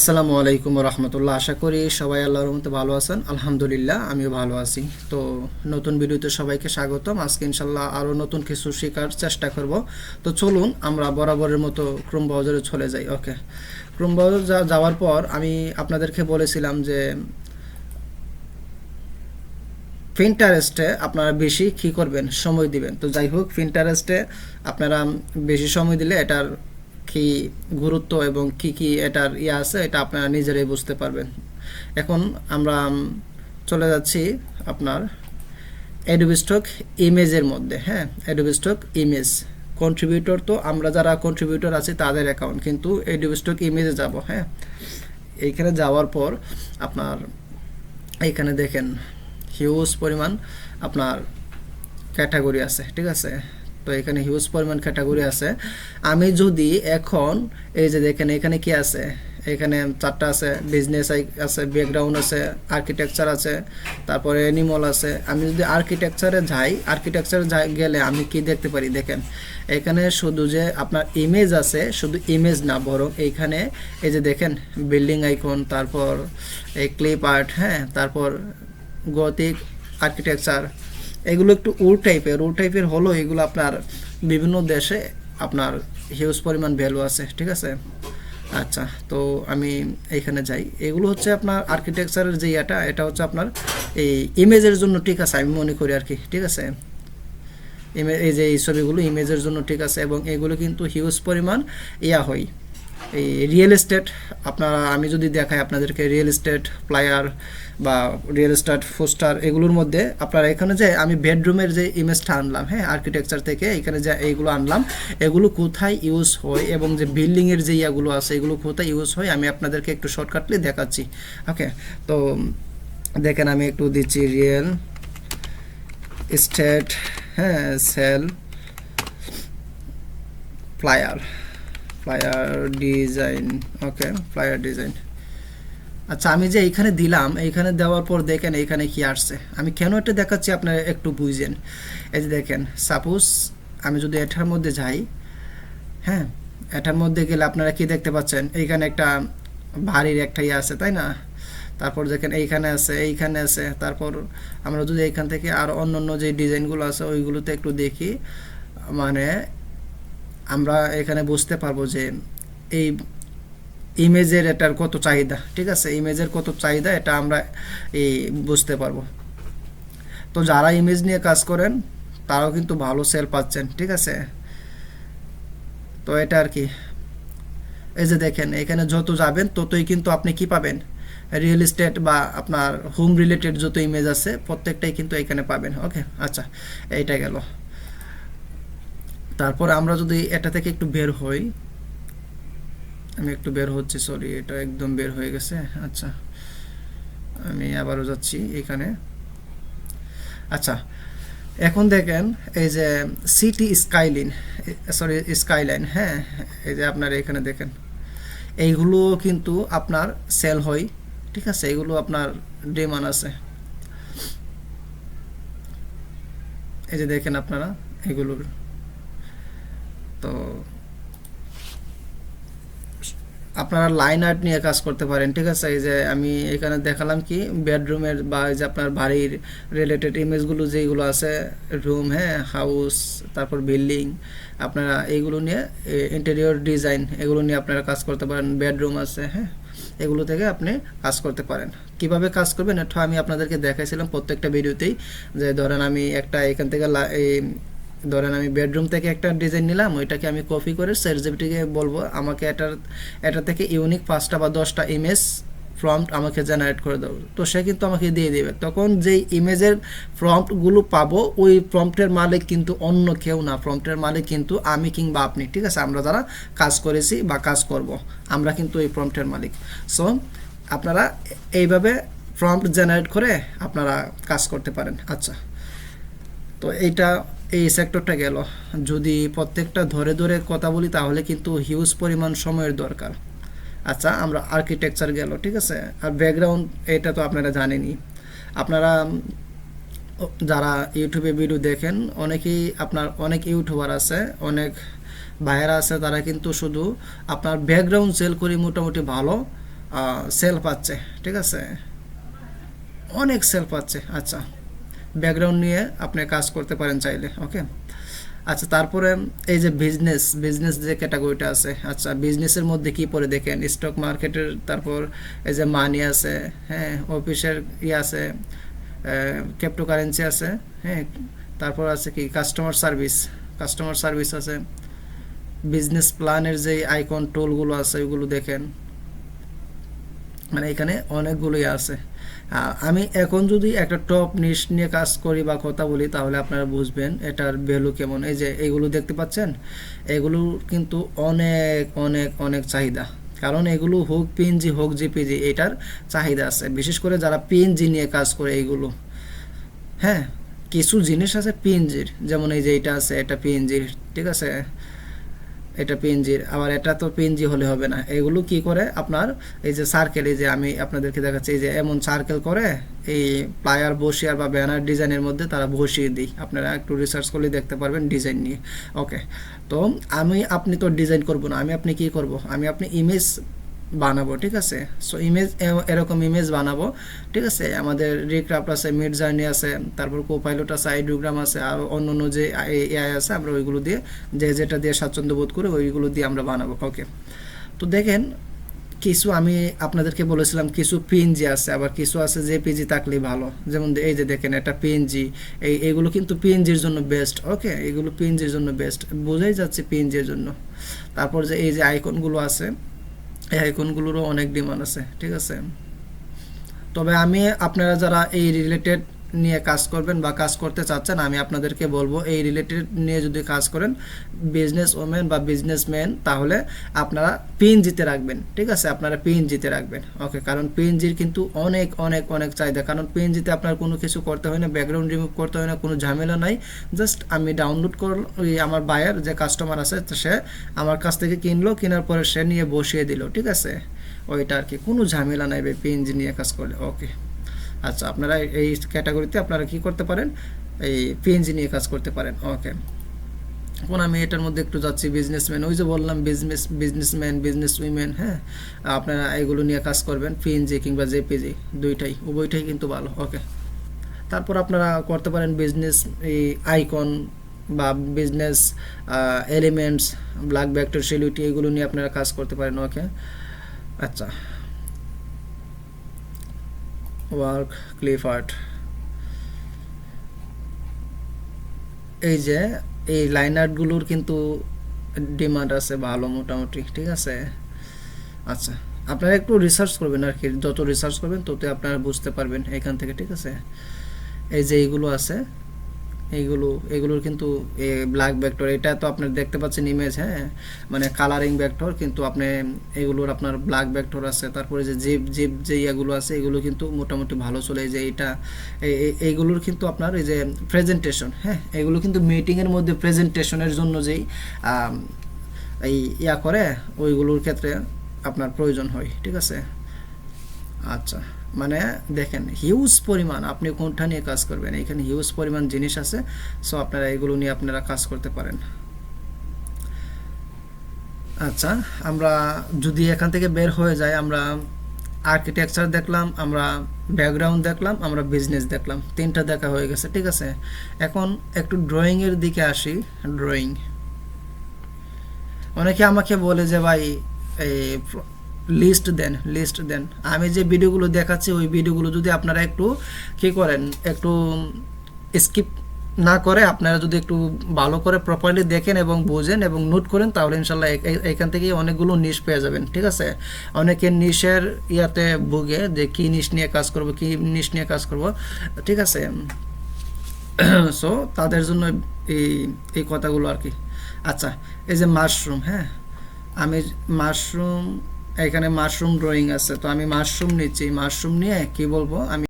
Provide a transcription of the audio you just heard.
আসসালামু আলাইকুম রহমতুল্লাহ। আশা করি সবাই আল্লাহর রহমতে ভালো আছেন। আলহামদুলিল্লাহ, আমিও ভালো আছি। তো নতুন ভিডিওতে সবাইকে স্বাগতম। আজকে ইনশাল্লাহ আরও নতুন কিছু শেখার চেষ্টা করব। তো চলুন, আমরা বরাবরের মতো ক্রোম ব্রাউজারে চলে যাই। ওকে। ক্রোম ব্রাউজার যাওয়ার পর আমি আপনাদেরকে বলেছিলাম যে ফিন্টারেস্টে আপনারা বেশি কী করবেন? সময় দিবেন। তো যাই হোক পিন্টারেস্টে আপনারা বেশি সময় দিলে এটার কি গুরুত্ব এবং কি কি এটার ইয়ে আছে, এটা আপনারা নিজেরাই বুঝতে পারবেন। এখন আমরা চলে যাচ্ছি আপনার অ্যাডোবি স্টক ইমেজের মধ্যে হ্যাঁ? অ্যাডোবি স্টক ইমেজ কন্ট্রিবিউটর তো আমরা যারা কন্ট্রিবিউটর আছি তাদের অ্যাকাউন্ট কিন্তু অ্যাডোবি স্টক ইমেজে যাব হ্যাঁ? এইখানে যাওয়ার পর আপনার, এইখানে দেখেন হিউজ পরিমাণ আপনার ক্যাটাগরি আছে, ঠিক আছে? তো এখানে হিউজ পরিমাণ ক্যাটাগরি আছে। আমি যদি এখন, এই যে দেখেন, এখানে কি আছে? এখানে চারটা আছে বিজনেস আছে ব্যাকগ্রাউন্ড আছে আর্কিটেকচার আছে, তারপরে অ্যানিমল আছে। আমি যদি আর্কিটেকচারে যাই আর্কিটেকচারে যাই গেলে আমি কি দেখতে পারি? দেখেন, এখানে শুধু যে আপনার ইমেজ আছে, শুধু ইমেজ না, বরং এইখানে এই যে দেখেন বিল্ডিং আইকন তারপর এই ক্লিপ আর্ট হ্যাঁ তারপর গতিক আর্কিটেকচার এগুলো একটু উল টাইপের উল টাইপের হলো এগুলো আপনার বিভিন্ন দেশে আপনার হিউজ পরিমাণ ভ্যালু আছে, ঠিক আছে? আচ্ছা তো আমি এইখানে যাই। এগুলো হচ্ছে আপনার আর্কিটেকচারের যে ইয়েটা, এটা হচ্ছে আপনার এই ইমেজের জন্য ঠিক আছে, আমি মনে করি আর কি, ঠিক আছে? এই যে এই ছবিগুলো ইমেজের জন্য ঠিক আছে, এবং এগুলো কিন্তু হিউজ পরিমাণ ইয়া হয়। এই রিয়েল এস্টেট আপনারা, আমি যদি দেখাই আপনাদেরকে রিয়েল এস্টেট প্লায়ার বা রিয়েল এস্টেট পোস্টার এগুলোর মধ্যে, আপনারা এখানে যে আমি বেডরুমের যে ইমেজটা আনলাম হ্যাঁ আর্কিটেকচার থেকে, এখানে যে এইগুলো আনলাম, এগুলো কোথায় ইউজ হয় এবং যে বিল্ডিংয়ের যে ইয়াগুলো আছে, এগুলো কোথায় ইউজ হয়, আমি আপনাদেরকে একটু শর্টকাটলি দেখাচ্ছি ওকে তো, দেখেন আমি একটু দিচ্ছি রিয়েল স্টেট হ্যাঁ sale flyer flyer design okay flyer design আচ্ছা আমি যে এইখানে দিলাম, এইখানে দেওয়ার পর দেখেন এইখানে কি আসছে। আমি কেন এটা দেখাচ্ছি আপনারা একটু বুঝেন। এই যে দেখেন সাপোজ আমি যদি এটার মধ্যে যাই হ্যাঁ এটার মধ্যে গেলে আপনারা কি দেখতে পাচ্ছেন? এইখানে একটা ভারীর একটা ইয়ে আছে, তাই না? তারপর দেখেন এইখানে আছে এইখানে আছে। তারপর আমরা যদি এইখান থেকে আর অন্য অন্য যে ডিজাইনগুলো আছে, ওইগুলোতে একটু দেখি। মানে আমরা এখানে বুঝতে পারব যে এই ইমেজের এটার কত চাহিদা, ঠিক আছে? ইমেজের কত চাহিদা এটা আমরা এই বুঝতে পারব। তো যারা ইমেজ নিয়ে কাজ করেন, তারাও কিন্তু ভালো সেল পাচ্ছেন, ঠিক আছে? তো এটা আর কি। এই যে দেখেন, এখানে যত যাবেন, ততই কিন্তু আপনি কি পাবেন? রিয়েল এস্টেট বা আপনার হোম রিলেটেড যত ইমেজ আছে, প্রত্যেকটাই কিন্তু এখানে পাবেন ওকে আচ্ছা এইটা গেল। তারপর আমরা যদি এটা থেকে একটু বের হই, আমি একটু বের হচ্ছি সরি এটা একদম বের হয়ে গেছে আচ্ছা আমি আবারও যাচ্ছি এখানে আচ্ছা এখন দেখেন এই যে সিটি স্কাইলিন সরি স্কাইলাইন হ্যাঁ এই যে আপনার এখানে দেখেন, এইগুলো কিন্তু আপনার সেল হয়, ঠিক আছে এগুলো আপনার ডিমান্ড আছে, এই যে দেখেন আপনারা এগুলোর তো আপনারা লাইন আর্ট নিয়ে কাজ করতে পারেন, ঠিক আছে? এই যে আমি এখানে দেখালাম কি বেডরুমের বা এই যে আপনার বাড়ির রিলেটেড ইমেজগুলো যেগুলো আছে রুম হ্যাঁ হাউস তারপর বিল্ডিং আপনারা এইগুলো নিয়ে ইন্টেরিয়র ডিজাইন এগুলো নিয়ে আপনারা কাজ করতে পারেন বেডরুম আছে হ্যাঁ এগুলো থেকে আপনি কাজ করতে পারেন। কীভাবে কাজ করবেন? এটা আমি আপনাদেরকে দেখাইছিলাম প্রত্যেকটা ভিডিওতেই যে ধরেন আমি একটা এখান থেকে এই ধরেন আমি বেডরুম থেকে একটা ডিজাইন নিলাম, ওইটাকে আমি কপি করে সেলজিপিটিকে বলব, আমাকে এটার এটা থেকে ইউনিক পাঁচটা বা দশটা ইমেজ প্রম্পট আমাকে জেনারেট করে দেবো তো সে কিন্তু আমাকে দিয়ে দেবে। তখন যেই ইমেজের প্রম্পটগুলো পাবো, ওই প্রম্পটের মালিক কিন্তু অন্য কেউ না। প্রম্পটের মালিক কিন্তু আমি কিংবা আপনি, ঠিক আছে? আমরা যারা কাজ করেছি বা কাজ করব, আমরা কিন্তু এই প্রম্পটের মালিক। সো আপনারা এইভাবে প্রম্পট জেনারেট করে আপনারা কাজ করতে পারেন। আচ্ছা। তো এইটা এই সেক্টরটা গেল। যদি প্রত্যেকটা ধরে ধরে কথা বলি, তাহলে কিন্তু হিউজ পরিমাণ সময়ের দরকার। আচ্ছা আমরা আর্কিটেকচার গেল, ঠিক আছে? আর ব্যাকগ্রাউন্ড এটা তো আপনারা জানেনই। আপনারা যারা ইউটিউবে ভিডিও দেখেন, অনেকেই আপনার, অনেক ইউটিউবার আছে, অনেক ভাইয়েরা আছে, তারা কিন্তু শুধু আপনার ব্যাকগ্রাউন্ড সেল করে মোটামুটি ভালো সেল পাচ্ছে, ঠিক আছে? অনেক সেল পাচ্ছে আচ্ছা। ব্যাকগ্রাউন্ড নিয়ে আপনি কাজ করতে পারেন চাইলে, ওকে? আচ্ছা তারপরে এই যে বিজনেস বিজনেস যে ক্যাটাগরিটা আছে আচ্ছা বিজনেসের মধ্যে কি পড়ে দেখেন? স্টক মার্কেটের তারপর এই যে মানি আছে হ্যাঁ অফিসের ই আছে ক্রিপ্টোকারেন্সি আছে হ্যাঁ তারপর আছে কি? কাস্টমার সার্ভিস কাস্টমার সার্ভিস আছে বিজনেস প্ল্যানের যে আইকন টুলগুলো আছে, ওইগুলো দেখেন। মানে এখানে অনেকগুলোই আছে। আমি এখন যদি একটা টপ নিশ নিয়ে কাজ করি বা কথা বলি, তাহলে আপনারা বুঝবেন এটার ভ্যালু কেমন। এই যে এগুলো দেখতে পাচ্ছেন, এগুলো কিন্তু অনেক অনেক অনেক চাহিদা। কারণ এগুলো হোক পিএনজি হোক জিপিজি এটার চাহিদা আছে। বিশেষ করে যারা পিএনজি নিয়ে কাজ করে এইগুলো হ্যাঁ কিছু জিনিস আছে পিএনজির যেমন এই যে এটা আছে, এটা পিএনজির ঠিক আছে? এটা পিএনজির আবার এটা তো পিএনজি হলে হবে না। এগুলো কি করে? আপনার এই যে সার্কেল এই যে আমি আপনাদেরকে দেখাচ্ছি, এই যে এমন সার্কেল করে এই প্লায়ার বসিয়ার বা ব্যানার ডিজাইনের মধ্যে তারা বসিয়ে দিই। আপনারা একটু রিসার্চ করলে দেখতে পারবেন ডিজাইন নিয়ে। ওকে তো আমি, আপনি তো ডিজাইন করব না। আমি, আপনি কি করব? আমি, আপনি ইমেজ বানাবো, ঠিক আছে? সো ইমেজ এরকম ইমেজ বানাবো, ঠিক আছে? আমাদের রিক্রাফট আছে মিড জার্নি আছে, তারপর কোপাইলট আছে আইডিওগ্রাম আছে, আর অন্য অন্য যে এআই আছে, আমরা ওইগুলো দিয়ে, যে যেটা দিয়ে স্বাচ্ছন্দ্য বোধ করে, ওইগুলো দিয়ে আমরা বানাবো। ওকে তো দেখেন, কিছু আমি আপনাদেরকে বলেছিলাম, কিছু পিএনজি আছে, আবার কিছু আছে যে পিজি থাকলেই ভালো। যেমন এই যে দেখেন এটা পিএনজি এই, এগুলো কিন্তু পিএনজির জন্য বেস্ট ওকে এগুলো পিএনজির জন্য বেস্ট বোঝাই যাচ্ছে পিএনজির জন্য। তারপর যে এই যে আইকনগুলো আছে এই আইকনগুলোরও অনেক ডিমান্ড আছে ঠিক আছে? তবে আমি আপনারা যারা এই রিলেটেড নিয়ে কাজ করবেন বা কাজ করতে চাচ্ছেন, আমি আপনাদেরকে বলব, এই রিলেটেড নিয়ে যদি কাজ করেন বিজনেস ওমেন বা বিজনেসম্যান তাহলে আপনারা পিন জিতে রাখবেন, ঠিক আছে? আপনারা পিন জিতে রাখবেন ওকে কারণ পিএনজির কিন্তু অনেক অনেক অনেক চাহিদা। কারণ পিএনজিতে আপনার কোনো কিছু করতে হয় না ব্যাকগ্রাউন্ড রিমুভ করতে হয় না, কোনো ঝামেলা নাই। জাস্ট আমি ডাউনলোড কর, ওই আমার বায়ার যে কাস্টমার আছে সে আমার কাছ থেকে কিনলো, কেনার পরে সে নিয়ে বসিয়ে দিল, ঠিক আছে? ওইটা আর কি, কোনো ঝামেলা নাই পিএনজি নিয়ে কাজ করলে ওকে আচ্ছা আপনারা এই ক্যাটাগরিতে আপনারা কি করতে পারেন? এই পিএনজি নিয়ে কাজ করতে পারেন ওকে এখন আমি এটার মধ্যে একটু যাচ্ছি বিজনেসম্যান ওই যে বললাম বিজনেস বিজনেসম্যান বিজনেস উইমেন হ্যাঁ? আপনারা এগুলো নিয়ে কাজ করবেন পিএনজি কিংবা জেপিজি দুইটাই, উভয়টাই কিন্তু ভালো ওকে তারপর আপনারা করতে পারেন বিজনেস এই আইকন বা business elements black vector silhouette এগুলো নিয়ে আপনারা কাজ করতে পারেন ওকে আচ্ছা ওয়ার্ক, ক্লিফ আর্ট। এই যে, এই লাইন আর্টগুলোর কিন্তু ডিমান্ড আছে ভালো মোটামুটি, ঠিক আছে? আচ্ছা আপনারা একটু রিসার্চ করবেন আর কি, যত রিসার্চ করবেন তত আপনারা বুঝতে পারবেন এখান থেকে, ঠিক আছে? এই যে এইগুলো আছে এইগুলো, এগুলোর কিন্তু, এ ব্ল্যাক ভেক্টর এটা তো আপনার দেখতে পাচ্ছেন ইমেজ হ্যাঁ? মানে কালারিং ভেক্টর কিন্তু আপনি এগুলোর আপনার ব্ল্যাক ভেক্টর আছে, তারপরে যে জিপ জিপ যে ইয়েগুলো আছে, এগুলো কিন্তু মোটামুটি ভালো চলে যে এটা এই- এই- এইগুলোর কিন্তু আপনার এই যে প্রেজেন্টেশন হ্যাঁ? এগুলো কিন্তু মিটিংয়ের মধ্যে প্রেজেন্টেশনের জন্য যেই এই ইয়া করে, ওইগুলোর ক্ষেত্রে আপনার প্রয়োজন হয়, ঠিক আছে? আচ্ছা। মানে দেখেন হিউজ পরিমাণ আপনি কোনটা নিয়ে কাজ করবেন? এখানে হিউজ পরিমাণ জিনিস আছে সো আপনারা এগুলো নিয়ে আপনারা কাজ করতে পারেন। আচ্ছা আমরা যদি এখান থেকে বের হয়ে যাই, আমরা আর্কিটেকচার দেখলাম, আমরা ব্যাকগ্রাউন্ড দেখলাম, আমরা বিজনেস দেখলাম। তিনটা দেখা হয়ে গেছে, ঠিক আছে? এখন একটু ড্রয়িংয়ের দিকে আসি ড্রয়িং অনেকে আমাকে বলে যে, ভাই, এই লিস্ট দেন লিস্ট দেন। আমি যে ভিডিওগুলো দেখাচ্ছি, ওই ভিডিওগুলো যদি আপনারা একটু কি করেন, একটু স্কিপ না করে, আপনারা যদি একটু ভালো করে প্রপারলি দেখেন এবং বোঝেন এবং নোট করেন, তাহলে ইনশাল্লাহ এখান থেকে অনেকগুলো নিশ পেয়ে যাবেন, ঠিক আছে? অনেকে নিশের ইয়াতে ভুগে যে কি নিশ নিয়ে কাজ করব, কি নিশ নিয়ে কাজ করব, ঠিক আছে? সো তাদের জন্য এই এই কথাগুলো আর কি। আচ্ছা এই যে মাশরুম হ্যাঁ? আমি মাশরুম এখানে মাশরুম ড্রয়িং আছে তো আমি মাশরুম নিচ্ছি। মাশরুম নিয়ে কি বলব? আমি